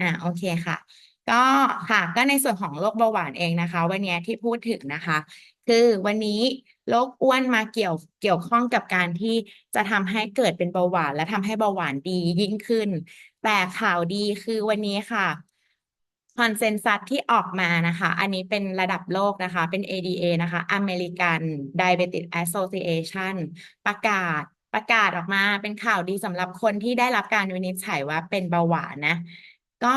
อ่าโอเคค่ะ ก็ค่ะก็ในส่วนของโรคเบาหวานเองนะคะ วันนี้ที่พูดถึงนะคะ คือวันนี้โรคอ้วนมาเกี่ยวเกี่ยวข้องกับการที่จะทำให้เกิดเป็นเบาหวาน และทำให้เบาหวานดียิ่งขึ้น แต่ข่าวดีคือวันนี้ค่ะคอนเซนแซสที่ออกมานะคะ อันนี้เป็นระดับโลกนะคะ เป็น ADA นะคะ American Diabetes Association ประกาศประกาศออกมาเป็นข่าวดีสำหรับคนที่ได้รับการวินิจฉัยว่าเป็นเบาหวานนะ ก็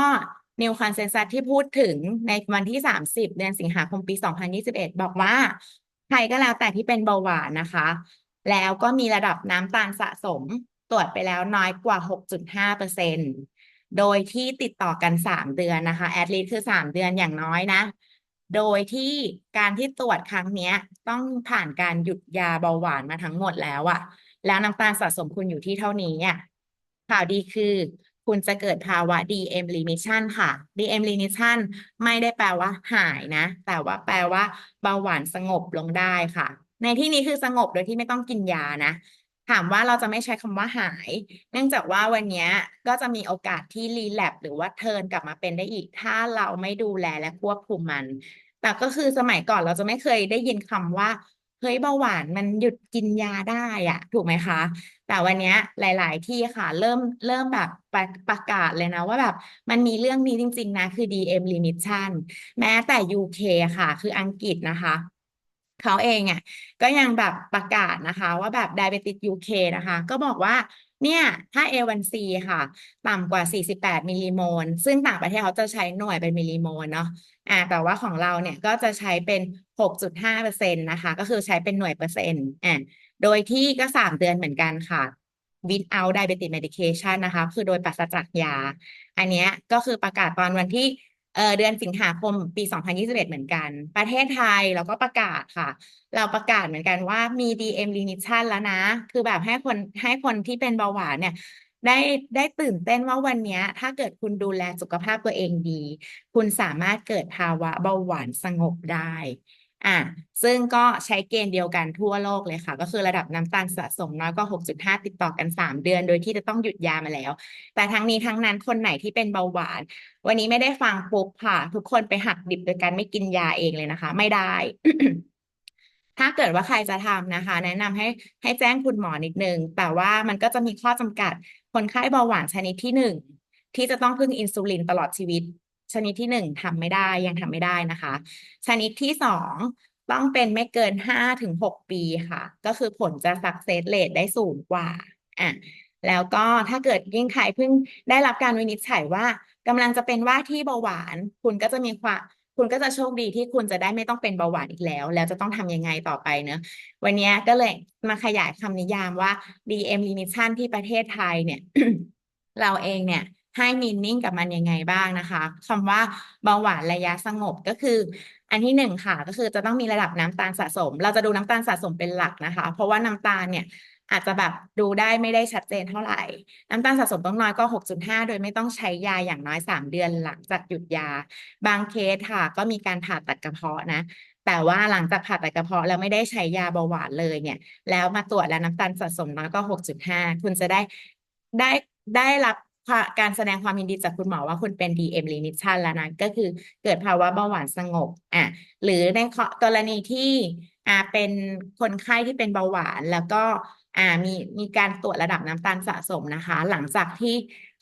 นิวคอนเซนแซสที่พูดถึงในวันที่ 30 เดือนสิงหาคมปี 2021 บอกว่าใครก็แล้วแต่ที่เป็นเบาหวานนะคะ แล้วก็มีระดับน้ำตาลสะสมตรวจไปแล้วน้อยกว่า 6.5%โดยที่ติดต่อกัน 3 เดือนนะคะแอดลิสคือ 3 เดือนอย่างน้อยนะ โดยที่การที่ตรวจครั้งนี้ต้องผ่านการหยุดยาเบาหวานมาทั้งหมดแล้วอะแล้วน้ำตาลสะสมคุณอยู่ที่เท่านี้อะข่าวดีคือ คุณจะเกิดภาวะ DM remission ค่ะ DM remission ไม่ได้แปลว่าหายนะ แต่ว่าแปลว่าเบาหวานสงบลงได้ค่ะ ในที่นี้คือสงบโดยที่ไม่ต้องกินยานะถามว่าเราจะไม่ใช้คำว่าหาย เนื่องจากว่าวันนี้ก็จะมีโอกาสที่รีแลปหรือว่าเทิร์นกลับมาเป็นได้อีก ถ้าเราไม่ดูแลและควบคุมมัน แต่ก็คือสมัยก่อนเราจะไม่เคยได้ยินคำว่า เฮ้ยเบาหวานมันหยุดกินยาได้อะถูกไหมคะ แต่วันนี้หลาย ๆ ที่ค่ะ เริ่มเริ่มแบบประประกาศเลยนะว่าแบบมันมีเรื่องนี้จริง ๆ นะ คือ DM remission แม้แต่ UK ค่ะ คืออังกฤษนะคะเขาเองอะก็ยังแบบประกาศนะคะ ว่าแบบ Diabetes UK นะคะ ก็บอกว่า เนี่ยถ้า A1C ค่ะ ต่ำกว่า 48 มิลลิโมล ซึ่งต่างประเทศเขาจะใช้หน่วยเป็นมิลลิโมลเนาะอ่าแต่ว่าของเราเนี่ยก็จะใช้เป็น 6.5%นะคะ ก็คือใช้เป็นหน่วยเปอร์เซ็นต์อ่าโดยที่ก็ 3 เดือนเหมือนกันค่ะ without diabetes medication นะคะ คือโดยปราศจากยา อันนี้ก็คือประกาศตอนวันที่ เออเดือนสิงหาคมปี 2021 เหมือนกัน ประเทศไทยเราก็ประกาศค่ะ เราประกาศเหมือนกันว่ามี DM remission แล้วนะ คือแบบให้คนให้คนที่เป็นเบาหวานเนี่ยได้ได้ตื่นเต้นว่าวันนี้ถ้าเกิดคุณดูแลสุขภาพตัวเองดี คุณสามารถเกิดภาวะเบาหวานสงบได้ อะซึ่งก็ใช้เกณฑ์เดียวกันทั่วโลกเลยค่ะ ก็คือระดับน้ำตาลสะสมน้อยกว่า 6.5 ติดต่อกัน 3 เดือน โดยที่จะต้องหยุดยามาแล้ว แต่ทั้งนี้ทั้งนั้นคนไหนที่เป็นเบาหวาน วันนี้ไม่ได้ฟังปุ๊บค่ะ ทุกคนไปหักดิบโดยการไม่กินยาเองเลยนะคะ ไม่ได้ ถ้าเกิดว่าใครจะทำนะคะ แนะนำให้ให้แจ้งคุณหมอนิดนึง แต่ว่ามันก็จะมีข้อจำกัด คนไข้เบาหวานชนิดที่หนึ่งที่จะต้องพึ่งอินซูลินตลอดชีวิต ชนิดที่หนึ่งทำไม่ได้ยังทำไม่ได้นะคะ ชนิดที่สองต้องเป็นไม่เกินห้าถึงหกปีค่ะ ก็คือผลจะ success rate ได้สูงกว่าอะแล้วก็ถ้าเกิดยิ่งใครเพิ่งได้รับการวินิจฉัยว่ากำลังจะเป็นว่าที่เบาหวาน คุณก็จะมีความคุณก็จะโชคดีที่คุณจะได้ไม่ต้องเป็นเบาหวานอีกแล้ว แล้วจะต้องทำยังไงต่อไปเนอะวันนี้ก็เลยมาขยายคำนิยามว่า DM remission ที่ประเทศไทยเนี่ย เราเองเนี่ย ให้มีนิ่งกับมันยังไงบ้างนะคะคำว่าเบาหวานระยะสงบก็คือ อันที่หนึ่งค่ะ ก็คือจะต้องมีระดับน้ำตาลสะสม เราจะดูน้ำตาลสะสมเป็นหลักนะคะ เพราะว่าน้ำตาลเนี่ยอาจจะแบบดูได้ไม่ได้ชัดเจนเท่าไหร่ น้ำตาลสะสมต้องน้อยก็ 6.5 โดยไม่ต้องใช้ยาอย่างน้อย 3 เดือนหลังจากหยุดยา บางเคสค่ะ ก็มีการผ่าตัดกระเพาะนะ แต่ว่าหลังจากผ่าตัดกระเพาะแล้วไม่ได้ใช้ยาเบาหวานเลยเนี่ย แล้วมาตรวจแล้วน้ำตาลสะสมน้อยก็ 6.5 คุณจะได้ได้ได้รับ การแสดงความยินดีจากคุณหมอว่าคุณเป็น DM remission แล้วนะ ก็คือเกิดภาวะเบาหวานสงบอะหรือในกรณีที่อ่าเป็นคนไข้ที่เป็นเบาหวานแล้วก็อ่ามีมีการตรวจระดับน้ำตาลสะสมนะคะ หลังจากที่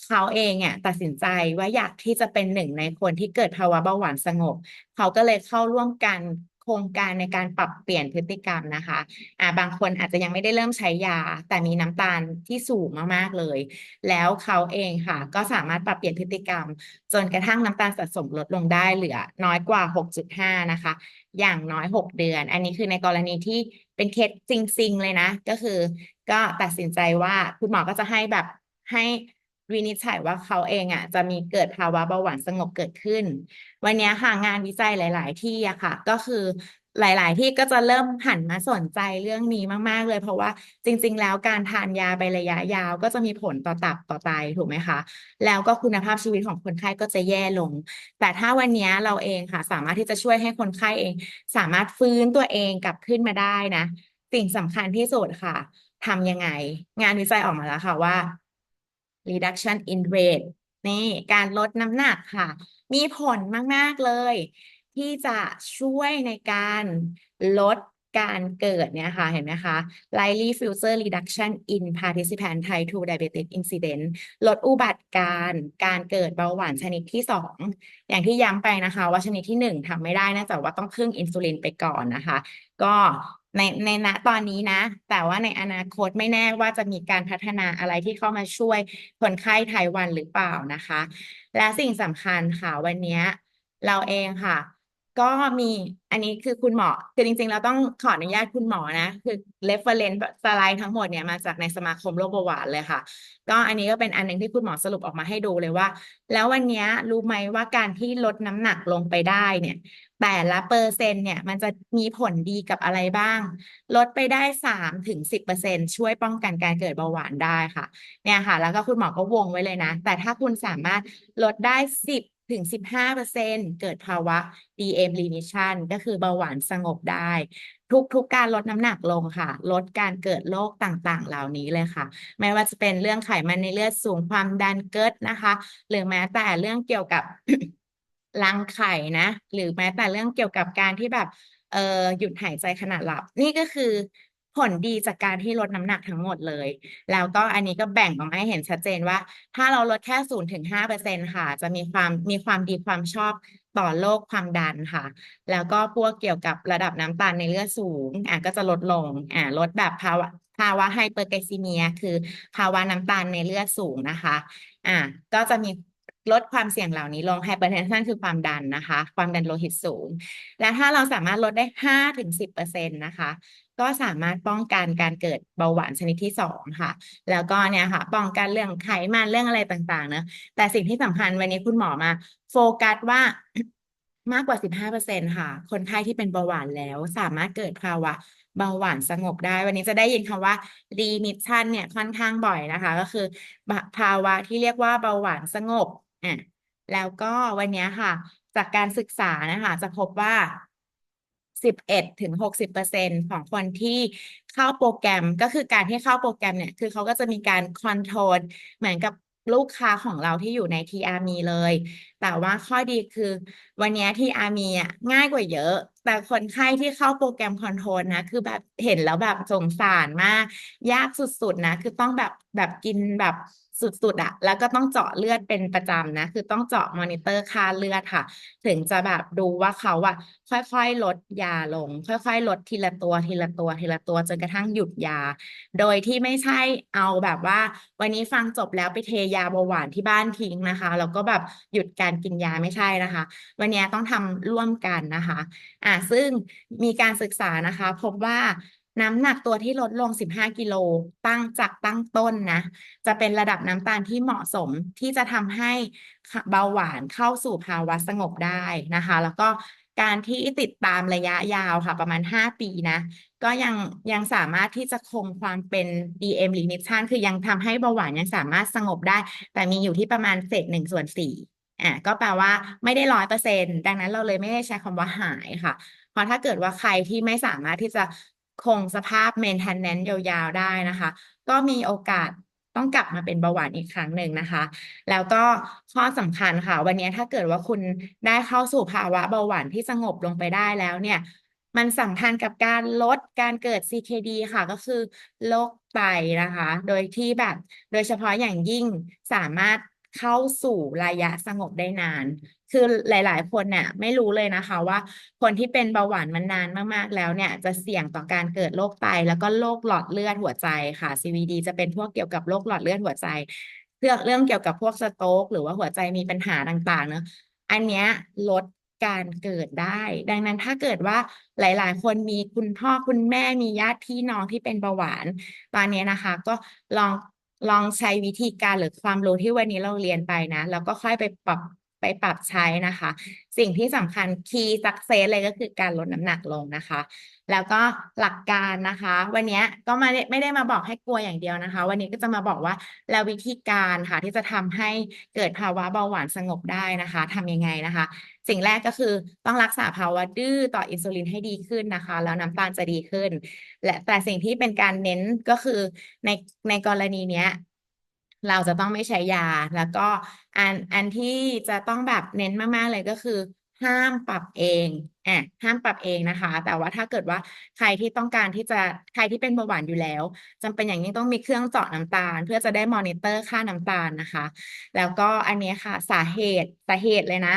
เขาเองอะตัดสินใจว่าอยากที่จะเป็นหนึ่งในคนที่เกิดภาวะเบาหวานสงบ เขาก็เลยเข้าร่วมกัน ครงการในการปรับเปลี่ยนพฤติกรรมนะคะอ่าบางคนอาจจะยังไม่ได้เริ่มใช้ยา แต่มีน้ำตาลที่สูงมากๆเลย แล้วเขาเองค่ะ ก็สามารถปรับเปลี่ยนพฤติกรรม จนกระทั่งน้ำตาลสะสมลดลงได้เหลือน้อยกว่า 6.5 นะคะ อย่างน้อย 6 เดือน อันนี้คือในกรณีที่เป็นเคสจริงๆเลยนะ ก็คือ ก็ตัดสินใจว่าคุณหมอก็จะให้แบบให้ วินิจฉัยว่าเขาเองอะจะมีเกิดภาวะเบาหวานสงบเกิดขึ้น วันนี้ค่ะงานวิจัยหลาย ๆ ที่อะค่ะ ก็คือหลาย ๆ ที่ก็จะเริ่มหันมาสนใจเรื่องนี้มาก ๆ เลย เพราะว่าจริง ๆ แล้วการทานยาไประยะยาว ก็จะมีผลต่อตับต่อไตถูกไหมคะ แล้วก็คุณภาพชีวิตของคนไข้ก็จะแย่ลง แต่ถ้าวันนี้เราเองค่ะ สามารถที่จะช่วยให้คนไข้เอง สามารถฟื้นตัวเองกลับขึ้นมาได้นะ สิ่งสำคัญที่สุดค่ะทำยังไง งานวิจัยออกมาแล้วค่ะว่า reduction in weight นี่การลดน้ำหนักค่ะ มีผลมาก ๆ เลย ที่จะช่วยในการลดการเกิดเนี่ยค่ะ เห็นไหมคะ likely future reduction in participant type 2 diabetes incident ลดอุบัติการณ์การเกิดเบาหวานชนิดที่ 2 อย่างที่ย้ำไปนะคะ ว่าชนิดที่ 1ทำไม่ได้นื่องจากว่าต้องพึ่งอินซูลินไปก่อนนะคะ ก็ ในในณตอนนี้นะ แต่ว่าในอนาคตไม่แน่ว่าจะมีการพัฒนาอะไรที่เข้ามาช่วยคนไข้ไทวันหรือเปล่านะคะ และสิ่งสำคัญค่ะวันนี้เราเองค่ะ ก็มีอันนี้คือคุณหมอคือจริงๆ เราต้องขออนุญาตคุณหมอนะ คือ reference สไลด์ทั้งหมดเนี่ยมาจากในสมาคมโรคเบาหวานเลยค่ะ ก็อันนี้ก็เป็นอันหนึ่งที่คุณหมอสรุปออกมาให้ดูเลยว่า แล้ววันนี้รู้ไหมว่าการที่ลดน้ำหนักลงไปได้เนี่ย แต่ละเปอร์เซ็นต์เนี่ยมันจะมีผลดีกับอะไรบ้าง ลดไปได้สามถึงสิบเปอร์เซ็นช่วยป้องกันการเกิดเบาหวานได้ค่ะ เนี่ยค่ะ แล้วก็คุณหมอก็วงไว้เลยนะ แต่ถ้าคุณสามารถลดได้สิบถึง 15%เกิดภาวะ DM remission ก็คือเบาหวานสงบได้ ทุกๆกการลดน้ำหนักลงค่ะ ลดการเกิดโรคต่างๆ เหล่านี้เลยค่ะ ไม่ว่าจะเป็นเรื่องไขมันในเลือดสูงความดันเกิดนะคะ หรือแม้แต่เรื่องเกี่ยวกับ รังไข่นะ หรือแม้แต่เรื่องเกี่ยวกับการที่แบบเอ่อหยุดหายใจขณะหลับ นี่ก็คือผลดีจากการที่ลดน้ำหนักทั้งหมดเลย แล้วก็อันนี้ก็แบ่งออกมาให้เห็นชัดเจนว่า ถ้าเราลดแค่ศูนย์ถึงห้าเปอร์เซ็นค่ะ จะมีความมีความดีความชอบต่อโรคความดันค่ะ แล้วก็พวกเกี่ยวกับระดับน้ำตาลในเลือดสูงอะก็จะลดลงอ่าลดแบบภาวะภาวะไฮเปอร์ไกลซีเมีย คือภาวะน้ำตาลในเลือดสูงนะคะ อ่าก็จะมี ลดความเสี่ยงเหล่านี้ลงไฮเปอร์เทนชันคือความดันนะคะ ความดันโลหิตสูง และถ้าเราสามารถลดได้ห้าถึงสิบเปอร์เซ็นต์นะคะ ก็สามารถป้องกันการเกิดเบาหวานชนิดที่สองค่ะ แล้วก็เนี่ยค่ะ ป้องกันเรื่องไขมันเรื่องอะไรต่างๆเนอะแต่สิ่งที่สำคัญวันนี้คุณหมอมาโฟกัสว่ามากกว่าสิบห้าเปอร์เซ็นค่ะ คนไข้ที่เป็นเบาหวานแล้วสามารถเกิดภาวะเบาหวานสงบได้ วันนี้จะได้ยินคำว่า remission เนี่ยค่อนข้างบ่อยนะคะ ก็คือภาวะที่เรียกว่าเบาหวานสงบ อะแล้วก็วันนี้ค่ะ จากการศึกษานะคะ จะพบว่าสิบเอ็ดถึงหกสิบเปอร์เซ็นของคนที่เข้าโปรแกรมก็คือการที่เข้าโปรแกรมเนี่ย คือเขาก็จะมีการคอนโทรลเหมือนกับลูกค้าของเราที่อยู่ในทีอาร์มีเลย แต่ว่าข้อดีคือ วันนี้ทีอาร์มีอะง่ายกว่าเยอะ แต่คนไข้ที่เข้าโปรแกรมคอนโทรลนะ คือแบบเห็นแล้วแบบสงสารมาก ยากสุดๆนะ คือต้องแบบแบบกินแบบ สุดๆอะแล้วก็ต้องเจาะเลือดเป็นประจำนะ คือต้องเจาะมอนิเตอร์ค่าเลือดค่ะ ถึงจะแบบดูว่าเขาอะค่อยๆลดยาลง ค่อยๆ ลดทีละตัวทีละตัวทีละตัวจนกระทั่งหยุดยา โดยที่ไม่ใช่เอาแบบว่า วันนี้ฟังจบแล้วไปเทยาเบาหวานที่บ้านทิ้งนะคะแล้วก็แบบหยุดการกินยาไม่ใช่นะคะ วันนี้ต้องทำร่วมกันนะคะ อ่าซึ่งมีการศึกษานะคะ พบว่า น้ำหนักตัวที่ลดลง 15 กิโลตั้งจากตั้งต้นนะ จะเป็นระดับน้ำตาลที่เหมาะสมที่จะทำให้เบาหวานเข้าสู่ภาวะสงบได้นะคะ แล้วก็การที่ติดตามระยะยาวค่ะ ประมาณ 5 ปีนะ ก็ยังยังสามารถที่จะคงความเป็น DM remission คือยังทำให้เบาหวานยังสามารถสงบได้ แต่มีอยู่ที่ประมาณเศษหนึ่งส่วนสี่อะก็แปลว่าไม่ได้ร้อยเปอร์เซ็นต์ดังนั้นเราเลยไม่ได้ใช้คำว่าหายค่ะ เพราะถ้าเกิดว่าใครที่ไม่สามารถที่จะ คงสภาพ maintenance ยาวๆ ได้นะคะ ก็มีโอกาสต้องกลับมาเป็นเบาหวานอีกครั้งหนึ่งนะคะ แล้วก็ข้อสำคัญค่ะ วันนี้ถ้าเกิดว่าคุณได้เข้าสู่ภาวะเบาหวานที่สงบลงไปได้แล้วเนี่ย มันสัมพันธ์กับการลดการเกิด CKD ค่ะ ก็คือโรคไตนะคะ โดยที่แบบ โดยเฉพาะอย่างยิ่งสามารถเข้าสู่ระยะสงบได้นาน คือหลาย ๆ คนเนี่ยไม่รู้เลยนะคะ ว่าคนที่เป็นเบาหวานมันนานมาก ๆ แล้วเนี่ย จะเสี่ยงต่อการเกิดโรคไต แล้วก็โรคหลอดเลือดหัวใจค่ะ CVD จะเป็นพวกเกี่ยวกับโรคหลอดเลือดหัวใจ เรื่องเรื่องเกี่ยวกับพวกสโตรกหรือว่าหัวใจมีปัญหาต่าง ๆ เนอะอันเนี้ยลดการเกิดได้ ดังนั้นถ้าเกิดว่าหลาย ๆ คนมีคุณพ่อคุณแม่มีญาติพี่น้องที่เป็นเบาหวาน ตอนนี้นะคะ ก็ลองลองใช้วิธีการหรือความรู้ที่วันนี้เราเรียนไปนะ แล้วก็ค่อยไปปรับ ไปปรับใช้นะคะ สิ่งที่สำคัญ key success เลยก็คือการลดน้ำหนักลงนะคะ แล้วก็หลักการนะคะ วันนี้ก็มาไม่ได้มาบอกให้กลัวอย่างเดียวนะคะ วันนี้ก็จะมาบอกว่าแล้ววิธีการค่ะ ที่จะทำให้เกิดภาวะเบาหวานสงบได้นะคะทำยังไงนะคะ สิ่งแรกก็คือต้องรักษาภาวะดื้อต่ออินซูลินให้ดีขึ้นนะคะ แล้วน้ำตาลจะดีขึ้น และแต่สิ่งที่เป็นการเน้นก็คือในในกรณีเนี้ย เราจะต้องไม่ใช้ยา แล้วก็อันอันที่จะต้องแบบเน้นมากๆเลยก็คือ ห้ามปรับเองอะห้ามปรับเองนะคะ แต่ว่าถ้าเกิดว่าใครที่ต้องการที่จะใครที่เป็นเบาหวานอยู่แล้วจำเป็นอย่างยิ่งต้องมีเครื่องเจาะน้ำตาล เพื่อจะได้มอนิเตอร์ค่าน้ำตาลนะคะ แล้วก็อันนี้ค่ะสาเหตุสาเหตุเลยนะ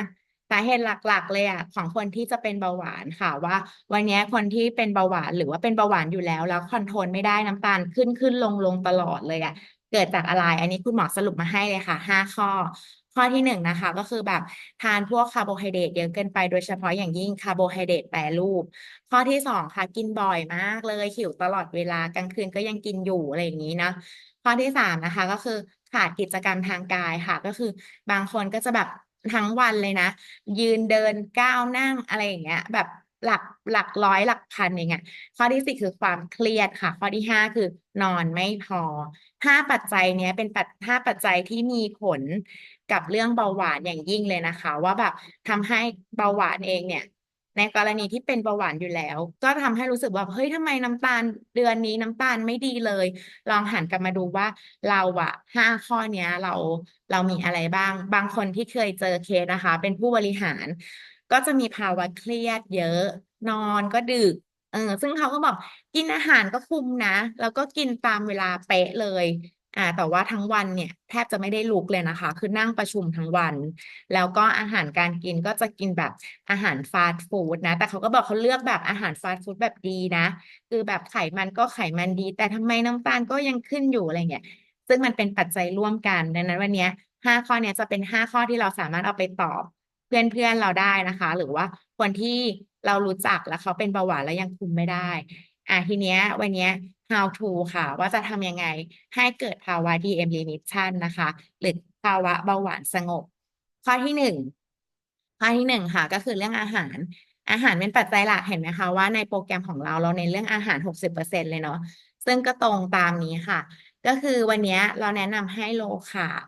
าเหตุหลักๆ เลยอะของคนที่จะเป็นเบาหวานค่ะว่า วันนี้คนที่เป็นเบาหวานหรือว่าเป็นเบาหวานอยู่แล้ว แล้วคอนโทรลไม่ได้น้ำตาลขึ้นขึ้นลงลงตลอดเลยอะเกิดจากอะไร อันนี้คุณหมอสรุปมาให้เลยค่ะห้าข้อ ข้อที่หนึ่งนะคะ ก็คือแบบทานพวกคาร์โบไฮเดรตเยอะเกินไปโดยเฉพาะอย่างยิ่งคาร์โบไฮเดรตแปรรูป ข้อที่สองค่ะกินบ่อยมากเลยหิวตลอดเวลากลางคืนก็ยังกินอยู่อะไรอย่างนี้นะข้อที่สามนะคะ ก็คือขาดกิจกรรมทางกายค่ะ ก็คือบางคนก็จะแบบ ทั้งวันเลยนะ ยืนเดินก้าวนั่งอะไรอย่างเงี้ย แบบหลักหลักร้อยหลักพันอย่างเงี้ยข้อที่สี่คือความเครียดค่ะ ข้อที่ห้าคือนอนไม่พอห้าปัจจัยเนี้ยเป็นปัจห้าปัจจัยที่มีผลกับเรื่องเบาหวานอย่างยิ่งเลยนะคะ ว่าแบบทำให้เบาหวานเองเนี่ย ในกรณีที่เป็นเบาหวานอยู่แล้ว ก็ทำให้รู้สึกว่าเฮ้ยทำไมน้ำตาลเดือนนี้น้ำตาลไม่ดีเลย ลองหันกลับมาดูว่าเราอะห้าข้อเนี้ยเราเรามีอะไรบ้าง บางคนที่เคยเจอเคสนะคะ เป็นผู้บริหาร ก็จะมีภาวะเครียดเยอะ นอนก็ดึกเออซึ่งเขาก็บอกกินอาหารก็คุมนะ แล้วก็กินตามเวลาเป๊ะเลย อ่าแต่ว่าทั้งวันเนี่ยแทบจะไม่ได้ลุกเลยนะคะ คือนั่งประชุมทั้งวัน แล้วก็อาหารการกินก็จะกินแบบอาหารฟาสต์ฟู้ดนะ แต่เขาก็บอกเขาเลือกแบบอาหารฟาสต์ฟู้ดแบบดีนะ คือแบบไขมันก็ไขมันดี แต่ทำไมน้ำตาลก็ยังขึ้นอยู่อะไรเงี้ยซึ่งมันเป็นปัจจัยร่วมกันดังนั้นวันนี้ห้าข้อเนี้ยจะเป็นห้าข้อที่เราสามารถเอาไปตอบเพื่อนเพื่อนเราได้นะคะ หรือว่าคนที่เรารู้จักแล้วเขาเป็นเบาหวานแล้วยังคุมไม่ได้ อะทีเนี้ยวันเนี้ย how to ค่ะ ว่าจะทำยังไงให้เกิดภาวะ DM remission นะคะ หรือภาวะเบาหวานสงบ ข้อที่หนึ่งข้อที่หนึ่งค่ะ ก็คือเรื่องอาหาร อาหารเป็นปัจจัยหลักเห็นไหมคะว่าในโปรแกรมของเราเราในเรื่องอาหารหกสิบเปอร์เซ็นเลยเนาะซึ่งก็ตรงตามนี้ค่ะ ก็คือวันนี้เราแนะนำให้โลคาร์บ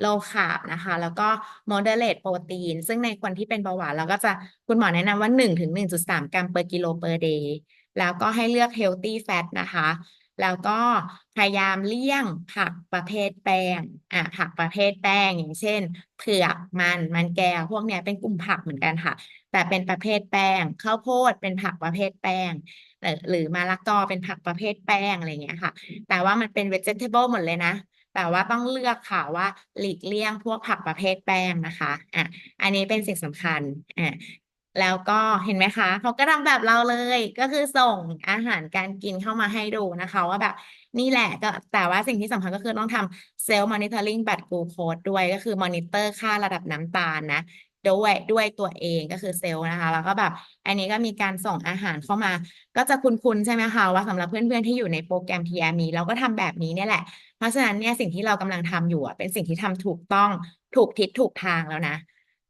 โลคาร์บนะคะ แล้วก็ moderate โปรตีน ซึ่งในคนที่เป็นเบาหวานเราก็จะคุณหมอแนะนำว่าหนึ่งถึงหนึ่งจุดสามกรัม per กิโล per day แล้วก็ให้เลือก healthy fat นะคะ แล้วก็พยายามเลี่ยงผักประเภทแป้งอะผักประเภทแป้งอย่างเช่น เผือกมันมันแก้วพวกเนี้ยเป็นกลุ่มผักเหมือนกันค่ะ แต่เป็นประเภทแป้งข้าวโพดเป็นผักประเภทแป้งหรือหรือมะละกอเป็นผักประเภทแป้งอะไรเงี้ยค่ะ แต่ว่ามันเป็น vegetable หมดเลยนะ แต่ว่าต้องเลือกค่ะว่าหลีกเลี่ยงพวกผักประเภทแป้งนะคะ อะ อันนี้เป็นสิ่งสำคัญ อะ แล้วก็เห็นไหมคะเขาก็ทำแบบเราเลยก็คือส่งอาหารการกินเข้ามาให้ดูนะคะ ว่าแบบนี่แหละก็แต่ว่าสิ่งที่สำคัญก็คือต้องทำเซลล์มอนิเตอร์ลิงบัตรกลูโคดด้วยก็คือมอนิเตอร์ค่าระดับน้ำตาลนะด้วยด้วยตัวเองก็คือเซลล์นะคะ แล้วก็แบบ อันนี้ก็มีการส่งอาหารเข้ามา ก็จะคุ้นๆใช่ไหมคะว่าสำหรับเพื่อนๆที่อยู่ในโปรแกรม TME เราก็ทำแบบนี้เนี่ยแหละ เพราะฉะนั้นเนี่ยสิ่งที่เรากำลังทำอยู่เป็นสิ่งที่ทำถูกต้องถูกทิศถูกทางแล้วนะ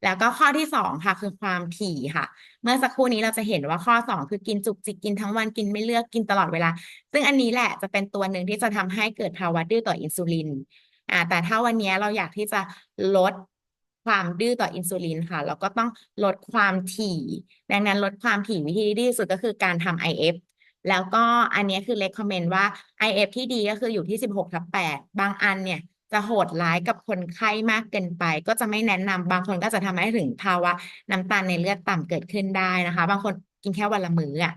แล้วก็ข้อที่สองค่ะคือความถี่ค่ะ เมื่อสักครู่นี้เราจะเห็นว่าข้อสองคือกินจุกจิกกินทั้งวันกินไม่เลือกกินตลอดเวลา ซึ่งอันนี้แหละจะเป็นตัวหนึ่งที่จะทำให้เกิดภาวะดื้อต่ออินซูลินอ่าแต่ถ้าวันนี้เราอยากที่จะลดความดื้อต่ออินซูลินค่ะ เราก็ต้องลดความถี่ ดังนั้นลดความถี่วิธีที่ดีที่สุดก็คือการทำ IF แล้วก็อันนี้คือ recommend ว่า IF ที่ดีก็คืออยู่ที่ 16ทับ8บางอันเนี่ย จะโหดร้ายกับคนไข้มากเกินไป ก็จะไม่แนะนำบางคนก็จะทำให้ถึงภาวะน้ำตาลในเลือดต่ำเกิดขึ้นได้นะคะ บางคนกินแค่วันละมื้ออะ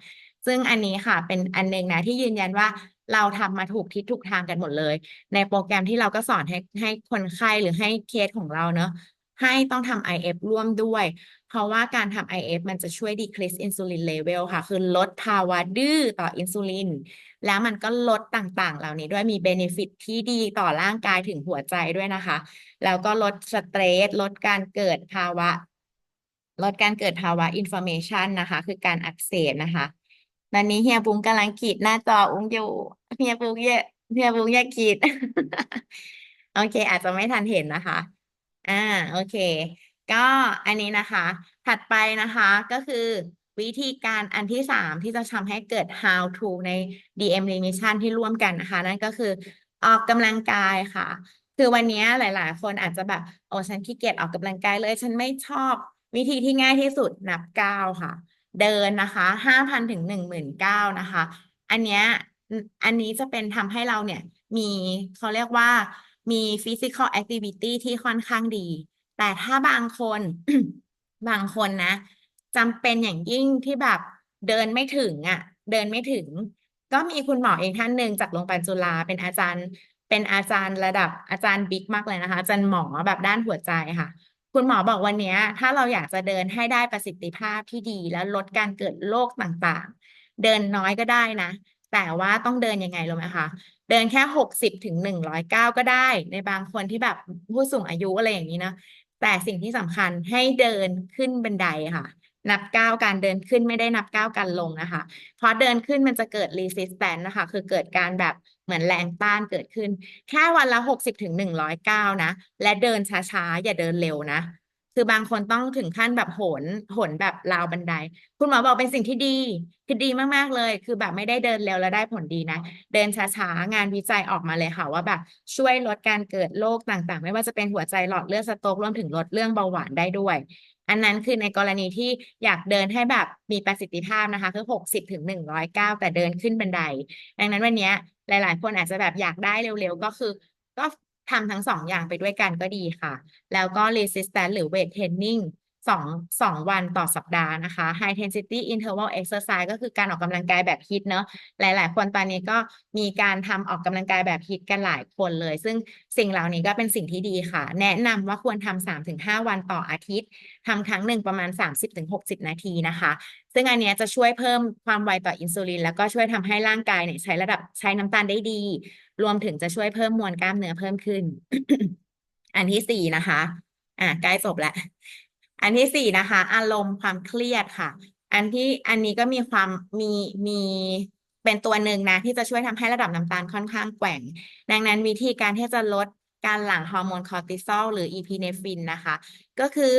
ซึ่งอันนี้ค่ะเป็นอันนึงนะที่ยืนยันว่าเราทำมาถูกทิศถูกทางกันหมดเลย ในโปรแกรมที่เราก็สอนให้ให้คนไข้หรือให้เคสของเราเนอะให้ต้องทำ IF ร่วมด้วย เพราะว่าการทำ IF มันจะช่วย decrease insulin level ค่ะ คือลดภาวะดื้อต่ออินซูลิน แล้วมันก็ลดต่างๆ เหล่านี้ด้วยมีเบนฟิตที่ดีต่อร่างกายถึงหัวใจด้วยนะคะ แล้วก็ลดสเตรสลดการเกิดภาวะ ลดการเกิดภาวะอินฟ a m เมชันนะคะ คือการอักเสบนะคะตอนนี้เฮียบุ้งกำลังขีดหน้าจออุ้งอยู่เฮียบุ้งเยอะเฮียบุ้งแยกขีด โอเค อาจจะไม่ทันเห็นนะคะ อ่า โอเค ก็อันนี้นะคะ ถัดไปนะคะก็คือวิธีการอันที่สามที่จะทำให้เกิด how to ใน DM remission ที่ร่วมกันนะคะ นั่นก็คือออกกำลังกายค่ะ คือวันนี้หลาย ๆ คนอาจจะแบบ โอ้ฉันขี้เกียจออกกำลังกายเลย ฉันไม่ชอบวิธีที่ง่ายที่สุดนับก้าวค่ะ เดินนะคะห้าพันถึงหนึ่งหมื่นเก้านะคะ อันเนี้ยอันนี้จะเป็นทำให้เราเนี่ยมีเขาเรียกว่ามี physical activity ที่ค่อนข้างดี แต่ถ้าบางคน บางคนนะจำเป็นอย่างยิ่งที่แบบเดินไม่ถึงอะ เดินไม่ถึง ก็มีคุณหมอเองท่านหนึ่งจากโรงพยาบาลจุฬาเป็นอาจารย์ เป็นอาจารย์ระดับอาจารย์บิ๊กมากเลยนะคะ อาจารย์หมอแบบด้านหัวใจค่ะ คุณหมอบอกวันนี้ถ้าเราอยากจะเดินให้ได้ประสิทธิภาพที่ดี แล้วลดการเกิดโรคต่างๆ เดินน้อยก็ได้นะแต่ว่าต้องเดินยังไงรู้ไหมคะเดินแค่หกสิบถึงหนึ่งร้อยเก้าก็ได้ ในบางคนที่แบบผู้สูงอายุอะไรอย่างนี้นะ แต่สิ่งที่สำคัญให้เดินขึ้นบันไดค่ะ นับก้าวการเดินขึ้นไม่ได้นับก้าวการลงนะคะ เพราะเดินขึ้นมันจะเกิด resistance นะคะ คือเกิดการแบบเหมือนแรงต้านเกิดขึ้น แค่วันละหกสิบถึงหนึ่งร้อยเก้านะ และเดินช้าๆ อย่าเดินเร็วนะ คือบางคนต้องถึงขั้นแบบโหนโหนแบบราวบันได คุณหมอบอกเป็นสิ่งที่ดี คือดีมาก ๆ เลย คือแบบไม่ได้เดินเร็วแล้วได้ผลดีนะ เดินช้าๆ งานวิจัยออกมาเลยค่ะว่าแบบช่วยลดการเกิดโรคต่างๆ ไม่ว่าจะเป็นหัวใจหลอดเลือดสโตรกรวมถึงลดเรื่องเบาหวานได้ด้วย อันนั้นคือในกรณีที่อยากเดินให้แบบมีประสิทธิภาพนะคะ คือหกสิบถึงหนึ่งร้อยเก้าแต่เดินขึ้นบันได ดังนั้นวันนี้หลาย ๆ คนอาจจะแบบอยากได้เร็วๆ ก็คือก็ ทำทั้งสองอย่างไปด้วยกันก็ดีค่ะ แล้วก็ resistance หรือ weight training สองสองวันต่อสัปดาห์นะคะ high intensity interval exercise ก็คือการออกกำลังกายแบบฮิตเนอะหลาย ๆ คนตอนนี้ก็มีการทำออกกำลังกายแบบฮิตกันหลายคนเลย ซึ่งสิ่งเหล่านี้ก็เป็นสิ่งที่ดีค่ะ แนะนำว่าควรทำสามถึงห้าวันต่ออาทิตย์ทำครั้งหนึ่งประมาณ 30-60 นาทีนะคะ ซึ่งอันนี้จะช่วยเพิ่มความไวต่ออินซูลิน แล้วก็ช่วยทำให้ร่างกายเนี่ยใช้ระดับใช้น้ำตาลได้ดี รวมถึงจะช่วยเพิ่มมวลกล้ามเนื้อเพิ่มขึ้น อันที่สี่นะคะ อะใกล้จบแล้ว อันที่สี่นะคะ อารมณ์ความเครียดค่ะ อันที่อันนี้ก็มีความมีมีเป็นตัวหนึ่งนะ ที่จะช่วยทำให้ระดับน้ำตาลค่อนข้างแกว่ง ดังนั้นวิธีการที่จะลดการหลั่งฮอร์โมนคอร์ติซอลหรืออีพีเนฟินนะคะ ก็คือ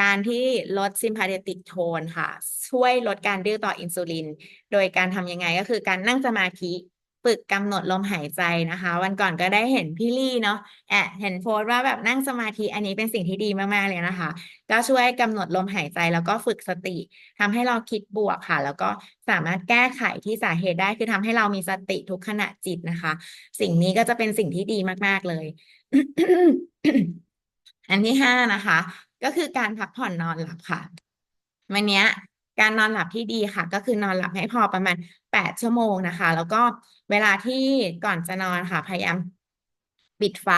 การที่ลดซิมพาเทติกโทนค่ะ ช่วยลดการดื้อต่ออินซูลิน โดยการทำยังไงก็คือการนั่งสมาธิ ฝึกกำหนดลมหายใจนะคะ วันก่อนก็ได้เห็นพี่ลี่เนาะแอบเห็นโพสต์ว่าแบบนั่งสมาธิอันนี้เป็นสิ่งที่ดีมากๆเลยนะคะ ก็ช่วยกำหนดลมหายใจแล้วก็ฝึกสติทำให้เราคิดบวกค่ะ แล้วก็สามารถแก้ไขที่สาเหตุได้คือทำให้เรามีสติทุกขณะจิตนะคะ สิ่งนี้ก็จะเป็นสิ่งที่ดีมากๆเลย อันที่ห้านะคะ ก็คือการพักผ่อนนอนหลับค่ะวันเนี้ย การนอนหลับที่ดีค่ะ ก็คือนอนหลับให้พอประมาณแปดชั่วโมงนะคะ แล้วก็เวลาที่ก่อนจะนอนค่ะ พยายามปิดไฟ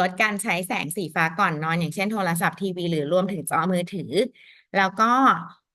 ลดการใช้แสงสีฟ้าก่อนนอน อย่างเช่นโทรศัพท์ทีวีหรือรวมถึงจอมือถือ แล้วก็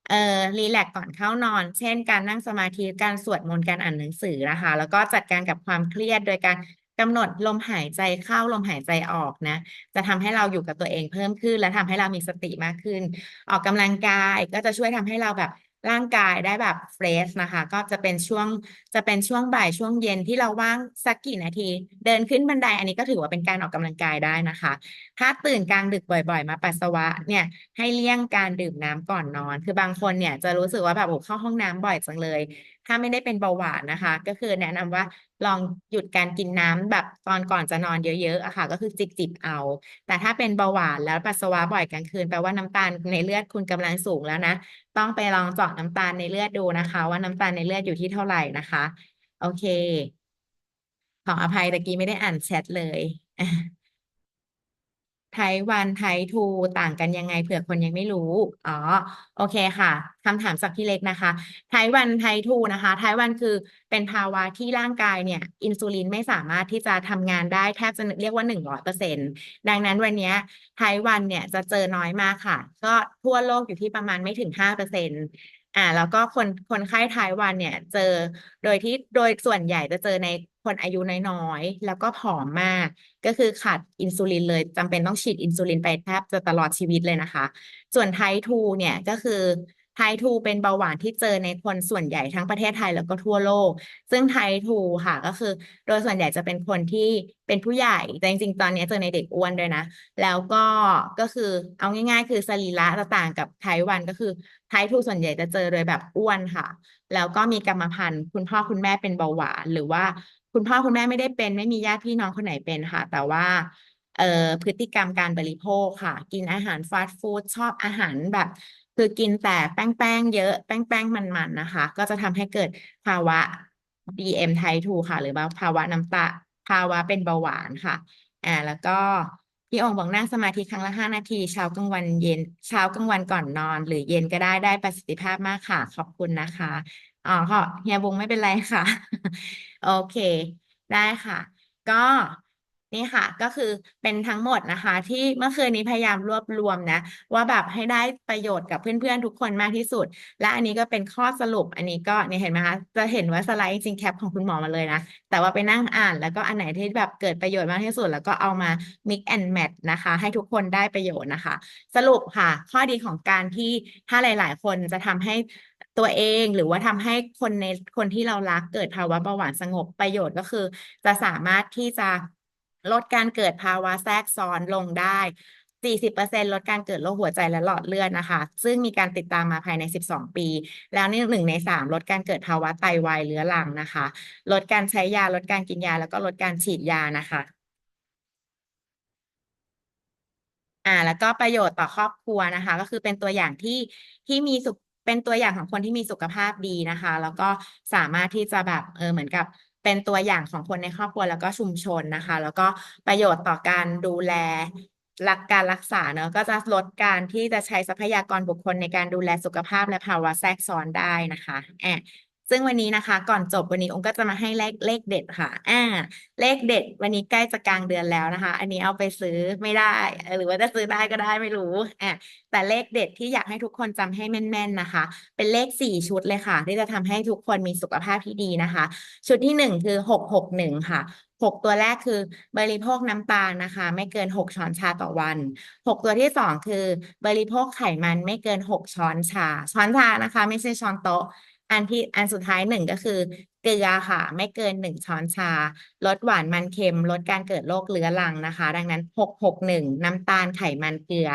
เอ่อรีแลกก่อนเข้านอน เช่น การนั่งสมาธิการสวดมนต์การอ่านหนังสือนะคะ แล้วก็จัดการกับความเครียดโดยการ กำหนดลมหายใจเข้าลมหายใจออกนะ จะทำให้เราอยู่กับตัวเองเพิ่มขึ้น และทำให้เรามีสติมากขึ้น ออกกำลังกายก็จะช่วยทำให้เราแบบร่างกายได้แบบเฟรชนะคะ ก็จะเป็นช่วงจะเป็นช่วงบ่ายช่วงเย็นที่เราว่างสักกี่นาที เดินขึ้นบันไดอันนี้ก็ถือว่าเป็นการออกกำลังกายได้นะคะ ถ้าตื่นกลางดึกบ่อย ๆ มาปัสสาวะเนี่ยให้เลี่ยงการดื่มน้ำก่อนนอน คือบางคนเนี่ยจะรู้สึกว่าแบบโอ้เข้าห้องน้ำบ่อยจังเลย ถ้าไม่ได้เป็นเบาหวานนะคะ ก็คือแนะนำว่าลองหยุดการกินน้ำแบบตอนก่อนจะนอนเยอะๆอะค่ะ ก็คือจิบๆเอา แต่ถ้าเป็นเบาหวานแล้วปัสสาวะบ่อยกลางคืนแปลว่าน้ำตาลในเลือดคุณกำลังสูงแล้วนะ ต้องไปลองเจาะน้ำตาลในเลือดดูนะคะ ว่าน้ำตาลในเลือดอยู่ที่เท่าไหร่นะคะ โอเค ขออภัยตะกี้ไม่ได้อ่านแชทเลย ไทยวันไทยทูต่างกันยังไงเผื่อคนยังไม่รู้อ๋อโอเคค่ะคำถามจากพี่เล็กนะคะไทยวันไทยทูนะคะไทยวันคือเป็นภาวะที่ร่างกายเนี่ย อินซูลินไม่สามารถที่จะทำงานได้แทบจะเรียกว่าหนึ่งร้อยเปอร์เซ็นต์ดังนั้นวันนี้ไทยวันเนี่ยจะเจอน้อยมากค่ะ ก็ทั่วโลกอยู่ที่ประมาณไม่ถึงห้าเปอร์เซ็นต์ อ่าแล้วก็คนคนไข้ไทยวันเนี่ย เจอโดยที่โดยส่วนใหญ่จะเจอในคนอายุน้อยๆ แล้วก็ผอมมาก ก็คือขาดอินซูลินเลยจำเป็นต้องฉีดอินซูลินไปแทบจะตลอดชีวิตเลยนะคะ ส่วนไททูเนี่ยก็คือ ไททูเป็นเบาหวานที่เจอในคนส่วนใหญ่ทั้งประเทศไทยแล้วก็ทั่วโลก ซึ่งไททูค่ะก็คือ โดยส่วนใหญ่จะเป็นคนที่เป็นผู้ใหญ่แต่จริงๆ ตอนนี้เจอในเด็กอ้วนด้วยนะ แล้วก็ก็คือเอาง่าย ๆ คือสรีระจะต่างกับไทวันก็คือไททูส่วนใหญ่จะเจอโดยแบบอ้วนค่ะ แล้วก็มีกรรมพันธุ์ คุณพ่อคุณแม่เป็นเบาหวานหรือว่าคุณพ่อคุณแม่ไม่ได้เป็น ไม่มีญาติพี่น้องคนไหนเป็นค่ะ แต่ว่าเอ่อพฤติกรรมการบริโภคค่ะ กินอาหารฟาสต์ฟู้ดชอบอาหารแบบ คือกินแต่แป้งแป้งเยอะแป้งแป้งมันๆนะคะ ก็จะทำให้เกิดภาวะ DM type 2ค่ะ หรือว่าภาวะน้ำตาภาวะเป็นเบาหวานค่ะอ่าแล้วก็พี่องค์บอกนั่งสมาธิครั้งละห้านาที เช้ากลางวันเย็นเช้ากลางวันก่อนนอน หรือเย็นก็ได้ได้ประสิทธิภาพมากค่ะ ขอบคุณนะคะอ๋อขอเฮียบงไม่เป็นไรค่ะ โอเค ได้ค่ะ ก็ นี่ค่ะ ก็คือเป็นทั้งหมดนะคะ ที่เมื่อคืนนี้พยายามรวบรวมนะ ว่าแบบให้ได้ประโยชน์กับเพื่อนๆทุกคนมากที่สุด และอันนี้ก็เป็นข้อสรุปอันนี้ก็เนี่ยเห็นไหมคะจะเห็นว่าสไลด์จริงแคปของคุณหมอมาเลยนะ แต่ว่าไปนั่งอ่านแล้วก็อันไหนที่แบบเกิดประโยชน์มากที่สุด แล้วก็เอามา mix and match นะคะ ให้ทุกคนได้ประโยชน์นะคะ สรุปค่ะ ข้อดีของการที่ถ้าหลาย ๆ คนจะทำให้ตัวเองหรือว่าทำให้คนในคนที่เรารักเกิดภาวะเบาหวานสงบประโยชน์ก็คือ จะสามารถที่จะ ลดการเกิดภาวะแทรกซ้อนลงได้ 40%ลดการเกิดโรคหัวใจและหลอดเลือดนะคะ ซึ่งมีการติดตามมาภายใน 12 ปี แล้วนี่หนึ่งในสามลดการเกิดภาวะไตวายเรื้อรังนะคะ ลดการใช้ยา ลดการกินยา แล้วก็ลดการฉีดยานะคะอ่าแล้วก็ประโยชน์ต่อครอบครัวนะคะ ก็คือเป็นตัวอย่างที่ที่มีสุขเป็นตัวอย่างของคนที่มีสุขภาพดีนะคะ แล้วก็สามารถที่จะแบบเออเหมือนกับ เป็นตัวอย่างของคนในครอบครัวแล้วก็ชุมชนนะคะ แล้วก็ประโยชน์ต่อการดูแลหลักการรักษาเนอะก็จะลดการที่จะใช้ทรัพยากรบุคคลในการดูแลสุขภาพและภาวะแทรกซ้อนได้นะคะแอบ ซึ่งวันนี้นะคะ ก่อนจบวันนี้องค์ก็จะมาให้เลขเลขเด็ดค่ะ อ่า เลขเด็ด วันนี้ใกล้จะกลางเดือนแล้วนะคะ อันนี้เอาไปซื้อไม่ได้ หรือว่าจะซื้อได้ก็ได้ไม่รู้อะแต่เลขเด็ดที่อยากให้ทุกคนจำให้แม่น ๆนะคะ เป็นเลขสี่ชุดเลยค่ะ ที่จะทำให้ทุกคนมีสุขภาพที่ดีนะคะ ชุดที่หนึ่งคือหกหกหนึ่งค่ะหกตัวแรกคือบริโภคน้ำตาลนะคะ ไม่เกินหกช้อนชาต่อวันหกตัวที่สองคือบริโภคไขมันไม่เกินหกช้อนชา ช้อนชานะคะ ไม่ใช่ช้อนโต๊ะ อันที่อันสุดท้ายหนึ่งก็คือเกลือค่ะ ไม่เกินหนึ่งช้อนชา ลดหวานมันเค็ม ลดการเกิดโรคเรื้อรังนะคะ ดังนั้นหกหกหนึ่งน้ำตาลไขมันเกลือ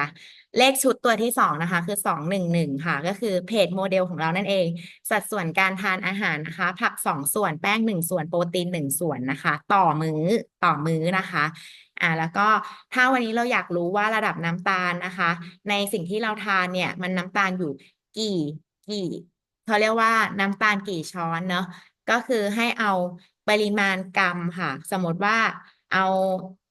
เลขชุดตัวที่สองนะคะ คือสองหนึ่งหนึ่งค่ะ ก็คือเพจโมเดลของเรานั่นเอง สัดส่วนการทานอาหารนะคะ ผักสองส่วนแป้งหนึ่งส่วนโปรตีนหนึ่งส่วนนะคะ ต่อมื้อต่อมื้อนะคะอ่าแล้วก็ถ้าวันนี้เราอยากรู้ว่าระดับน้ำตาลนะคะ ในสิ่งที่เราทานเนี่ยมันน้ำตาลอยู่กี่กี่ เขาเรียกว่าน้ำตาลกี่ช้อนเนาะก็คือให้เอาปริมาณกรัมค่ะ สมมติว่าเอา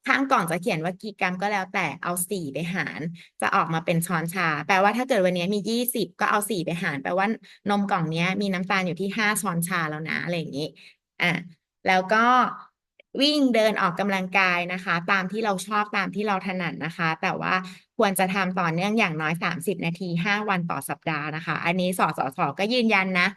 ข้างกล่องจะเขียนว่ากี่กรัมก็แล้วแต่เอาสี่ไปหาร จะออกมาเป็นช้อนชา แปลว่าถ้าเกิดวันนี้มียี่สิบก็เอาสี่ไปหาร แปลว่านมกล่องนี้มีน้ำตาลอยู่ที่ห้าช้อนชาแล้วนะอะไรอย่างนี้อะแล้วก็ วิ่งเดินออกกำลังกายนะคะ ตามที่เราชอบตามที่เราถนัดนะคะ แต่ว่าควรจะทำต่อเนื่องอย่างน้อย 30 นาที 5 วันต่อสัปดาห์นะคะ อันนี้สสสก็ยืนยันนะ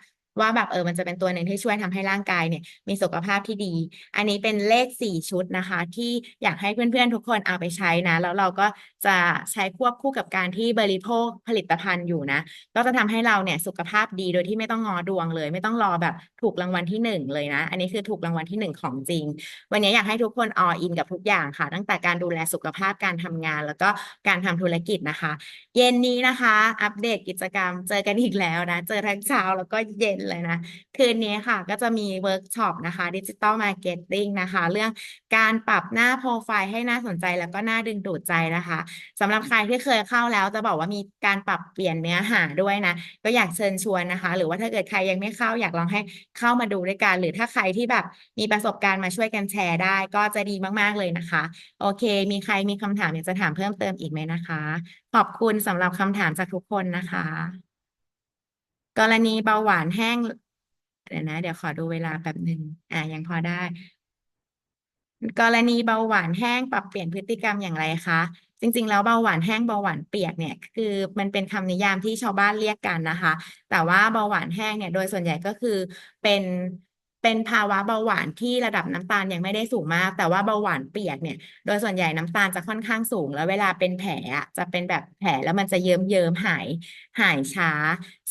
ว่าแบบเออมันจะเป็นตัวหนึ่งที่ช่วยทำให้ร่างกายเนี่ย มีสุขภาพที่ดี อันนี้เป็นเลขสี่ชุดนะคะ ที่อยากให้เพื่อนๆทุกคนเอาไปใช้นะ แล้วเราก็จะใช้ควบคู่กับการที่บริโภคผลิตภัณฑ์อยู่นะ ก็จะทำให้เราเนี่ยสุขภาพดีโดยที่ไม่ต้องงอดวงเลย ไม่ต้องรอแบบถูกรางวัลที่หนึ่งเลยนะ อันนี้คือถูกรางวัลที่หนึ่งของจริง วันนี้อยากให้ทุกคนออินกับทุกอย่างค่ะ ตั้งแต่การดูแลสุขภาพการทำงาน แล้วก็การทำธุรกิจนะคะ เย็นนี้นะคะ อัปเดตกิจกรรมเจอกันอีกแล้วนะ เจอทั้งเช้าแล้วก็เย็นเลยนะ คืนนี้ค่ะก็จะมีเวิร์กช็อปนะคะดิจิตอลมาร์เก็ตติ้งนะคะ เรื่องการปรับหน้าโปรไฟล์ให้น่าสนใจแล้วก็น่าดึงดูดใจนะคะสำหรับใครที่เคยเข้าแล้วจะบอกว่ามีการปรับเปลี่ยนเนื้อหาด้วยนะ ก็อยากเชิญชวนนะคะ หรือว่าถ้าเกิดใครยังไม่เข้าอยากลองให้เข้ามาดูด้วยกัน หรือถ้าใครที่แบบมีประสบการณ์มาช่วยกันแชร์ได้ ก็จะดีมากๆเลยนะคะ โอเค มีใครมีคำถามอยากจะถามเพิ่มเติมอีกไหมนะคะ ขอบคุณสำหรับคำถามจากทุกคนนะคะ กรณีเบาหวานแห้งเดี๋ยวนะ เดี๋ยวขอดูเวลาแป๊บหนึ่งอ่ายังพอได้ กรณีเบาหวานแห้งปรับเปลี่ยนพฤติกรรมอย่างไรคะจริง ๆ แล้วเบาหวานแห้งเบาหวานเปียกเนี่ยคือมันเป็นคำนิยามที่ชาวบ้านเรียกกันนะคะ แต่ว่าเบาหวานแห้งเนี่ยโดยส่วนใหญ่ก็คือเป็น เป็นภาวะเบาหวานที่ระดับน้ำตาลยังไม่ได้สูงมาก แต่ว่าเบาหวานเปียกเนี่ย โดยส่วนใหญ่น้ำตาลจะค่อนข้างสูง แล้วเวลาเป็นแผลจะเป็นแบบแผลแล้วมันจะเยิ้มเยิ้มหายหายช้า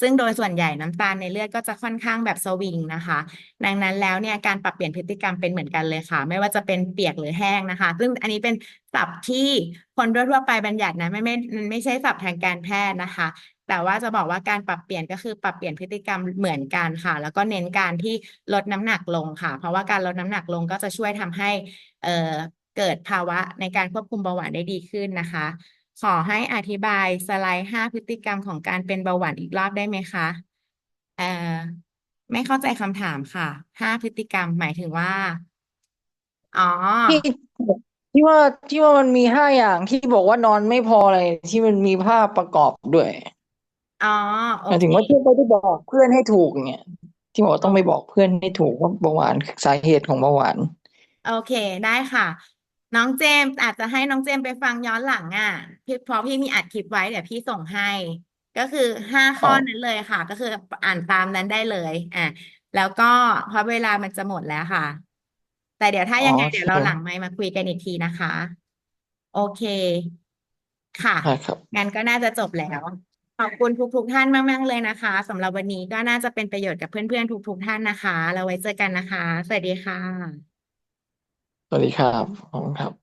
ซึ่งโดยส่วนใหญ่น้ำตาลในเลือดก็จะค่อนข้างแบบสวิงนะคะ ดังนั้นแล้วเนี่ยการปรับเปลี่ยนพฤติกรรมเป็นเหมือนกันเลยค่ะ ไม่ว่าจะเป็นเปียกหรือแห้งนะคะ ซึ่งอันนี้เป็นศัพท์ที่คนทั่วๆไปบัญญัตินะไม่ไม่มันไม่ใช่ศัพท์ทางการแพทย์นะคะ แต่ว่าจะบอกว่าการปรับเปลี่ยนก็คือปรับเปลี่ยนพฤติกรรมเหมือนกันค่ะ แล้วก็เน้นการที่ลดน้ำหนักลงค่ะ เพราะว่าการลดน้ำหนักลงก็จะช่วยทำให้เอ่อเกิดภาวะในการควบคุมเบาหวานได้ดีขึ้นนะคะ ขอให้อธิบายสไลด์ห้าพฤติกรรมของการเป็นเบาหวานอีกรอบได้ไหมคะเอ่อไม่เข้าใจคำถามค่ะห้าพฤติกรรมหมายถึงว่า อ๋อที่ที่ว่าที่ว่ามันมีห้าอย่างที่บอกว่านอนไม่พออะไรที่มันมีภาพประกอบด้วย อ๋อโอหมายเคถึงว่าที่ไม่ได้บอกเพื่อนให้ถูกเนี่ย ที่บอกว่าต้องไปบอกเพื่อนให้ถูกว่าเบาหวานสาเหตุของเบาหวาน โอเค ได้ค่ะ น้องเจมส์อาจจะให้น้องเจมส์ไปฟังย้อนหลังอะพี่เพราะพี่มีอัดคลิปไว้เดี๋ยวพี่ส่งให้ ก็คือห้าข้อนั้นเลยค่ะ ก็คืออ่านตามนั้นได้เลยอะแล้วก็เพราะเวลามันจะหมดแล้วค่ะ แต่เดี๋ยวถ้ายังไงอ๋อเดี๋ยวเราโอเคหลังไมค์มาคุยกันอีกทีนะคะ โอเคค่ะใช่ครับ งั้นก็น่าจะจบแล้ว ขอบคุณทุกๆท่านมากๆเลยนะคะสำหรับวันนี้ก็น่าจะเป็นประโยชน์กับเพื่อนๆทุกๆท่านนะคะ เราไว้เจอกันนะคะ สวัสดีค่ะ สวัสดีครับ ขอบคุณครับ